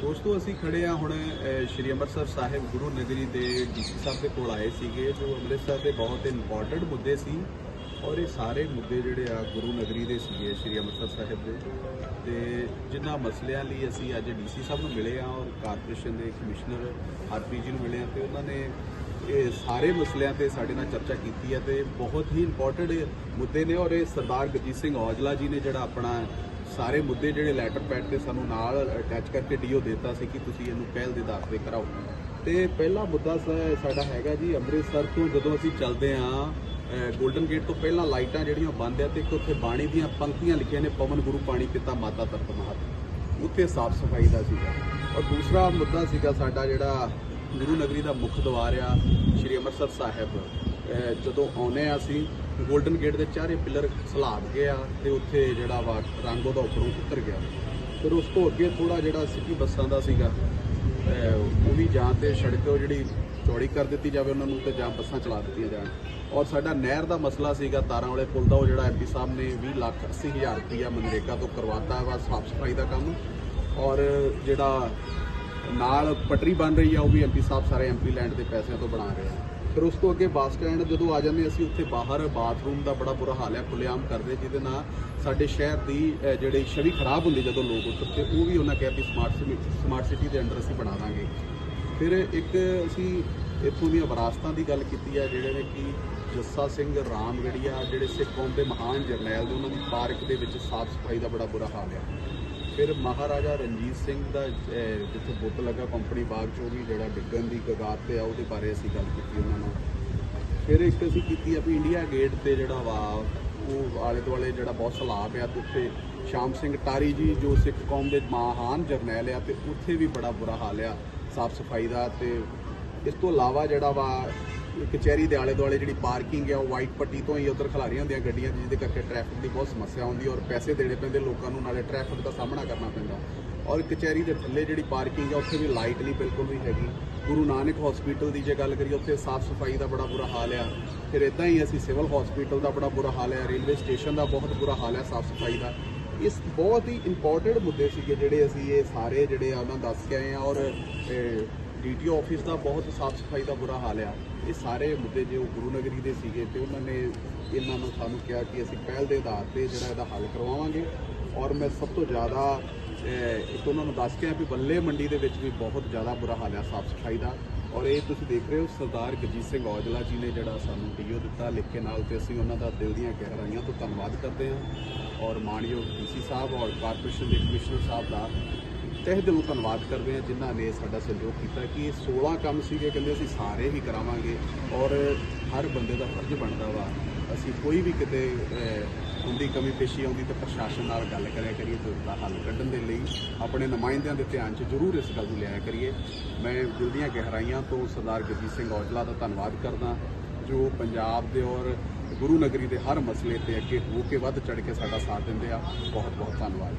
ਦੋਸਤੋ, ਅਸੀਂ ਖੜੇ ਆ ਹੁਣ ਸ਼੍ਰੀ ਅੰਮ੍ਰਿਤਸਰ ਸਾਹਿਬ ਗੁਰੂ ਨਗਰੀ ਦੇ ਡੀਸੀ ਸਾਹਿਬ ਦੇ ਕੋਲ ਆਏ ਸੀਗੇ, ਜੋ ਅੰਮ੍ਰਿਤਸਰ ਦੇ ਬਹੁਤ ਇੰਪੋਰਟੈਂਟ ਮੁੱਦੇ ਸੀ ਔਰ ਇਹ ਸਾਰੇ ਮੁੱਦੇ ਜਿਹੜੇ ਆ ਗੁਰੂ ਨਗਰੀ ਦੇ ਸੀਗੇ ਸ਼੍ਰੀ ਅੰਮ੍ਰਿਤਸਰ ਸਾਹਿਬ ਦੇ। ਤੇ ਜਿਨ੍ਹਾਂ ਮਸਲਿਆਂ ਲਈ ਅਸੀਂ ਅੱਜ ਡੀਸੀ ਸਾਹਿਬ ਨੂੰ ਮਿਲੇ ਆ ਔਰ ਕਾਰਪੋਰੇਸ਼ਨ ਦੇ ਕਮਿਸ਼ਨਰ ਆਰਪੀ ਜੀ ਨੂੰ ਮਿਲੇ ਆ ਤੇ ਉਹਨਾਂ ਨੇ ਇਹ ਸਾਰੇ ਮਸਲਿਆਂ ਤੇ ਸਾਡੇ ਨਾਲ ਚਰਚਾ ਕੀਤੀ ਹੈ ਤੇ ਬਹੁਤ ਹੀ ਇੰਪੋਰਟੈਂਟ ਮੁੱਦੇ ਨੇ ਔਰ ਇਹ ਸਰਦਾਰ ਗਜੀਤ ਸਿੰਘ ਔਜਲਾ ਜੀ ਨੇ ਜਿਹੜਾ ਆਪਣਾ ਸਾਰੇ ਮੁੱਦੇ ਜਿਹੜੇ ਲੈਟਰ ਪੈਡ ਤੇ ਸਾਨੂੰ ਨਾਲ ਅਟੈਚ ਕਰਕੇ ਡੀਓ ਦਿੱਤਾ ਸੀ ਕਿ ਤੁਸੀਂ ਇਹਨੂੰ ਪਹਿਲ ਦੇ ਆਧਾਰ ਤੇ ਕਰਾਓ। ਤੇ ਪਹਿਲਾ ਮੁੱਦਾ ਸ- ਸਾਡਾ ਹੈਗਾ ਜੀ ਅੰਮ੍ਰਿਤਸਰ ਤੋਂ ਜਦੋਂ ਅਸੀਂ ਚੱਲਦੇ ਆਂ ਗੋਲਡਨ ਗੇਟ ਤੋਂ ਪਹਿਲਾਂ ਲਾਈਟਾਂ ਜਿਹੜੀਆਂ ਬੰਦ ਆ ਤੇ ਇੱਕ ਉੱਥੇ ਬਾਣੀ ਦੀਆਂ ਪੰਕਤੀਆਂ ਲਿਖੀਆਂ ਨੇ, ਪਵਨ ਗੁਰੂ ਪਾਣੀ ਪਿਤਾ ਮਾਤਾ ਤਰਤ ਮਹਤ ਉੱਥੇ ਸਾਫ਼ ਸਫ਼ਾਈ ਦਾ ਸੀਗਾ। ਔਰ ਦੂਸਰਾ ਮੁੱਦਾ ਸੀਗਾ ਸਾਡਾ ਜਿਹੜਾ ਗੁਰੂ ਨਗਰੀ ਦਾ ਮੁੱਖ ਦਵਾਰ ਆ, ਸ਼੍ਰੀ ਅੰਮ੍ਰਿਤਸਰ ਸਾਹਿਬ। ਜਦੋਂ ਆਉਨੇ ਆ ਅਸੀਂ 골ਡਨ ਗੇਟ ਦੇ ਚਾਰੇ ਪਿੱਲਰ ਸਲਾਬ ਗਏ ਆ ਤੇ ਉੱਥੇ ਜਿਹੜਾ ਵਾ ਰੰਗ ਉਹਦਾ ਉੱਪਰੋਂ ਉਤਰ ਗਿਆ। ਫਿਰ ਉਸ ਤੋਂ ਅੱਗੇ ਥੋੜਾ ਜਿਹੜਾ ਸਿਟੀ ਬੱਸਾਂ ਦਾ ਸੀਗਾ ਉਹ ਵੀ ਜਾਂ ਤੇ ਸੜਕ ਉਹ ਜਿਹੜੀ ਚੌੜੀ ਕਰ ਦਿੱਤੀ ਜਾਵੇ ਉਹਨਾਂ ਨੂੰ ਤੇ ਜਾਂ ਬੱਸਾਂ ਚਲਾ ਦਿੱਤੀਆਂ ਜਾਣ। ਔਰ ਸਾਡਾ ਨਹਿਰ ਦਾ ਮਸਲਾ ਸੀਗਾ, ਤਾਰਾਂ ਵਾਲੇ ਪੁਲ ਦਾ ਉਹ ਜਿਹੜਾ ਐਮਪੀ ਸਾਹਿਬ ਨੇ 20 ਲੱਖ 80 ਹਜ਼ਾਰ ਰੁਪਇਆ ਮਨਰੇਗਾ ਤੋਂ ਕਰਵਾਤਾ ਵਾ, ਸਾਫ਼ ਸਫ਼ਾਈ ਦਾ ਕੰਮ। ਔਰ ਜਿਹੜਾ ਨਾਲ ਪਟਰੀ ਬਣ ਰਹੀ ਆ ਉਹ ਵੀ ਐਮਪੀ ਸਾਹਿਬ ਸਾਰੇ ਐਮਪੀ ਲੈਂਡ ਦੇ ਪੈਸਿਆਂ ਤੋਂ ਬਣਾ ਰਹੇ ਆ। ਫਿਰ ਉਸ ਤੋਂ ਅੱਗੇ ਬੱਸ ਸਟੈਂਡ ਜਦੋਂ ਆ ਜਾਂਦੇ ਅਸੀਂ ਉੱਥੇ ਬਾਹਰ ਬਾਥਰੂਮ ਦਾ ਬੜਾ ਬੁਰਾ ਹਾਲ ਹੈ ਖੁੱਲ੍ਹੇਆਮ ਕਰਦੇ ਜਿਹਦੇ ਨਾਲ ਸਾਡੇ ਸ਼ਹਿਰ ਦੀ ਅਹ, ਜਿਹੜੀ ਛਵੀ ਖਰਾਬ ਹੁੰਦੀ ਜਦੋਂ ਲੋਕ ਉੱਥੇ ਉਹ ਵੀ ਉਹਨਾਂ ਕਿਹਾ ਵੀ ਸਮਾਰਟ ਸਿਟੀ ਸਮਾਰਟ ਸਿਟੀ ਦੇ ਅੰਡਰ ਅਸੀਂ ਬਣਾ ਦਾਂਗੇ। ਫਿਰ ਇੱਕ ਅਸੀਂ ਇੱਥੋਂ ਦੀਆਂ ਵਿਰਾਸਤਾਂ ਦੀ ਗੱਲ ਕੀਤੀ ਹੈ ਜਿਹੜੇ ਨੇ ਕਿ ਜੱਸਾ ਸਿੰਘ ਰਾਮਗੜੀਆ ਜਿਹੜੇ ਸਿੱਖ ਕੌਮ ਦੇ ਮਹਾਨ ਜਰਨੈਲ ਦੇ ਉਹਨਾਂ ਦੀ ਪਾਰਕ ਦੇ ਵਿੱਚ ਸਾਫ਼ ਸਫ਼ਾਈ ਦਾ ਬੜਾ ਬੁਰਾ ਹਾਲ ਹੈ ਫਿਰ ਮਹਾਰਾਜਾ ਰਣਜੀਤ ਸਿੰਘ ਦਾ ਜਿੱਥੇ ਬੁੱਤ ਲੱਗਾ ਕੰਪਨੀ ਬਾਗ ਚੋਂ ਵੀ ਜਿਹੜਾ ਡਿੱਗਣ ਦੀ ਕਗਾਰ ਤੇ ਆ, ਉਹਦੇ ਬਾਰੇ ਅਸੀਂ ਗੱਲ ਕੀਤੀ ਉਹਨਾਂ ਨਾਲ। ਫਿਰ ਇੱਕ ਅਸੀਂ ਕੀਤੀ ਆ ਵੀ ਇੰਡੀਆ ਗੇਟ ਤੇ ਜਿਹੜਾ ਵਾ, ਉਹ ਆਲੇ ਦੁਆਲੇ ਜਿਹੜਾ ਬਹੁਤ ਸਲਾਬ ਆ, ਤੇ ਉੱਥੇ ਸ਼ਾਮ ਸਿੰਘ ਟਾਰੀ ਜੀ, ਜੋ ਸਿੱਖ ਕੌਮ ਦੇ ਮਹਾਨ ਜਰਨੈਲ ਆ, ਤੇ ਉੱਥੇ ਵੀ ਬੜਾ ਬੁਰਾ ਹਾਲ ਆ, ਸਾਫ਼ ਸਫ਼ਾਈ ਦਾ, ਤੇ ਇਸ ਤੋਂ ਇਲਾਵਾ ਜਿਹੜਾ ਵਾ ਕਚਹਿਰੀ ਦੇ ਆਲੇ ਦੁਆਲੇ ਜਿਹੜੀ ਪਾਰਕਿੰਗ ਹੈ ਉਹ ਵਾਈਟ ਪੱਟੀ ਤੋਂ ਹੀ ਉਧਰ ਖਲਾਰੀਆਂ ਹੁੰਦੀਆਂ ਗੱਡੀਆਂ, ਜਿਹਦੇ ਕਰਕੇ ਟ੍ਰੈਫਿਕ ਦੀ ਬਹੁਤ ਸਮੱਸਿਆ ਆਉਂਦੀ ਔਰ ਪੈਸੇ ਦੇਣੇ ਪੈਂਦੇ ਲੋਕਾਂ ਨੂੰ, ਨਾਲੇ ਟ੍ਰੈਫਿਕ ਦਾ ਸਾਹਮਣਾ ਕਰਨਾ ਪੈਂਦਾ। ਔਰ ਕਚਹਿਰੀ ਦੇ ਥੱਲੇ ਜਿਹੜੀ ਪਾਰਕਿੰਗ ਆ, ਉੱਥੇ ਵੀ ਲਾਈਟ ਨਹੀਂ ਬਿਲਕੁਲ ਵੀ ਹੈਗੀ। ਗੁਰੂ ਨਾਨਕ ਹਸਪੀਟਲ ਦੀ ਜੇ ਗੱਲ ਕਰੀਏ, ਉੱਥੇ ਸਾਫ਼ ਸਫ਼ਾਈ ਦਾ ਬੜਾ ਬੁਰਾ ਹਾਲ ਆ। ਫਿਰ ਇਦਾਂ ਹੀ ਅਸੀਂ ਸਿਵਲ ਹਸਪੀਟਲ ਦਾ ਬੜਾ ਬੁਰਾ ਹਾਲ ਆ ਰੇਲਵੇ ਸਟੇਸ਼ਨ ਦਾ ਬਹੁਤ ਬੁਰਾ ਹਾਲ ਆ ਸਾਫ਼ ਸਫ਼ਾਈ ਦਾ। ਇਸ ਬਹੁਤ ਹੀ ਇੰਪੋਰਟੈਂਟ ਮੁੱਦੇ ਸੀਗੇ ਜਿਹੜੇ ਅਸੀਂ ਇਹ ਸਾਰੇ ਜਿਹੜੇ ਆ ਉਹਨਾਂ ਦੱਸ ਕੇ ਆਏ ਆ ਔਰ ਡੀਟੀਓ ਆਫਿਸ ਦਾ ਬਹੁਤ ਸਾਫ਼ ਸਫ਼ਾਈ ਦਾ ਬੁਰਾ ਹਾਲ ਆ। ਇਹ ਸਾਰੇ ਮੁੱਦੇ ਜੋ ਗੁਰੂ ਨਗਰੀ ਦੇ ਸੀਗੇ ਤੇ ਉਹਨਾਂ ਨੇ ਇਹਨਾਂ ਨੂੰ ਸਾਨੂੰ ਕਿਹਾ ਕਿ ਅਸੀਂ ਪਹਿਲ ਦੇ ਆਧਾਰ ਤੇ ਜਿਹੜਾ ਇਹਦਾ ਹੱਲ ਕਰਵਾਵਾਂਗੇ। ਔਰ ਮੈਂ ਸਭ ਤੋਂ ਜ਼ਿਆਦਾ ਇੱਕ ਉਹਨਾਂ ਨੂੰ ਦੱਸ ਕੇ ਆ ਵੀ ਬੱਲੇ ਮੰਡੀ ਦੇ ਵਿੱਚ ਵੀ ਬਹੁਤ ਜ਼ਿਆਦਾ ਬੁਰਾ ਹਾਲ ਆ ਸਾਫ਼ ਸਫ਼ਾਈ ਦਾ। ਔਰ ਇਹ ਤੁਸੀਂ ਦੇਖ ਰਹੇ ਹੋ, ਸਰਦਾਰ ਗਜੀਤ ਸਿੰਘ ਔਜਲਾ ਜੀ ਨੇ ਜਿਹੜਾ ਸਾਨੂੰ ਡੀਓ ਦਿੱਤਾ, ਲਿਖ ਕੇ ਨਾਲ ਤੇ ਅਸੀਂ ਉਹਨਾਂ ਦਾ ਦਿਲ ਦੀਆਂ ਗਹਿਰਾਈਆਂ ਤੋਂ ਧੰਨਵਾਦ ਕਰਦੇ ਹਾਂ। ਔਰ ਮਾਨਯੋਗ ਡੀਸੀ ਸਾਹਿਬ ਔਰ ਕਾਰਪੋਰੇਸ਼ਨ ਦੇ ਕਮਿਸ਼ਨਰ ਸਾਹਿਬ ਦਾ ਤਹਿ ਦਿਲੋਂ ਧੰਨਵਾਦ ਕਰਦੇ ਹਾਂ ਜਿਨ੍ਹਾਂ ਨੇ ਸਾਡਾ ਸਹਿਯੋਗ ਕੀਤਾ ਕਿ ਇਹ 16 ਕੰਮ ਸੀਗੇ, ਕਹਿੰਦੇ ਅਸੀਂ ਸਾਰੇ ਹੀ ਕਰਾਵਾਂਗੇ ਔਰ ਹਰ ਬੰਦੇ ਦਾ ਫਰਜ਼ ਬਣਦਾ ਵਾ। ਅਸੀਂ ਕੋਈ ਵੀ ਕਿਤੇ ਹੁੰਦੀ ਕਮੀ ਪੇਸ਼ੀ ਆਉਂਦੀ ਤਾਂ ਪ੍ਰਸ਼ਾਸਨ ਨਾਲ ਗੱਲ ਕਰਿਆ ਕਰੀਏ ਤੇ ਉਸਦਾ ਹੱਲ ਕੱਢਣ ਦੇ ਲਈ ਆਪਣੇ ਨੁਮਾਇੰਦਿਆਂ ਦੇ ਧਿਆਨ 'ਚ ਜ਼ਰੂਰ ਇਸ ਗੱਲ ਨੂੰ ਲਿਆਇਆ ਕਰੀਏ। ਮੈਂ ਦਿਲ ਦੀਆਂ ਗਹਿਰਾਈਆਂ ਤੋਂ ਸਰਦਾਰ ਗੁਰਜੀਤ ਸਿੰਘ ਔਜਲਾ ਦਾ ਧੰਨਵਾਦ ਕਰਦਾ, ਜੋ ਪੰਜਾਬ ਦੇ ਔਰ ਗੁਰੂ ਨਗਰੀ ਦੇ ਹਰ ਮਸਲੇ ਤੇ ਅੱਗੇ ਹੋ ਕੇ ਵੱਧ ਚੜ ਕੇ ਸਾਡਾ ਸਾਥ ਦਿੰਦੇ ਆ। ਬਹੁਤ ਬਹੁਤ ਧੰਨਵਾਦ।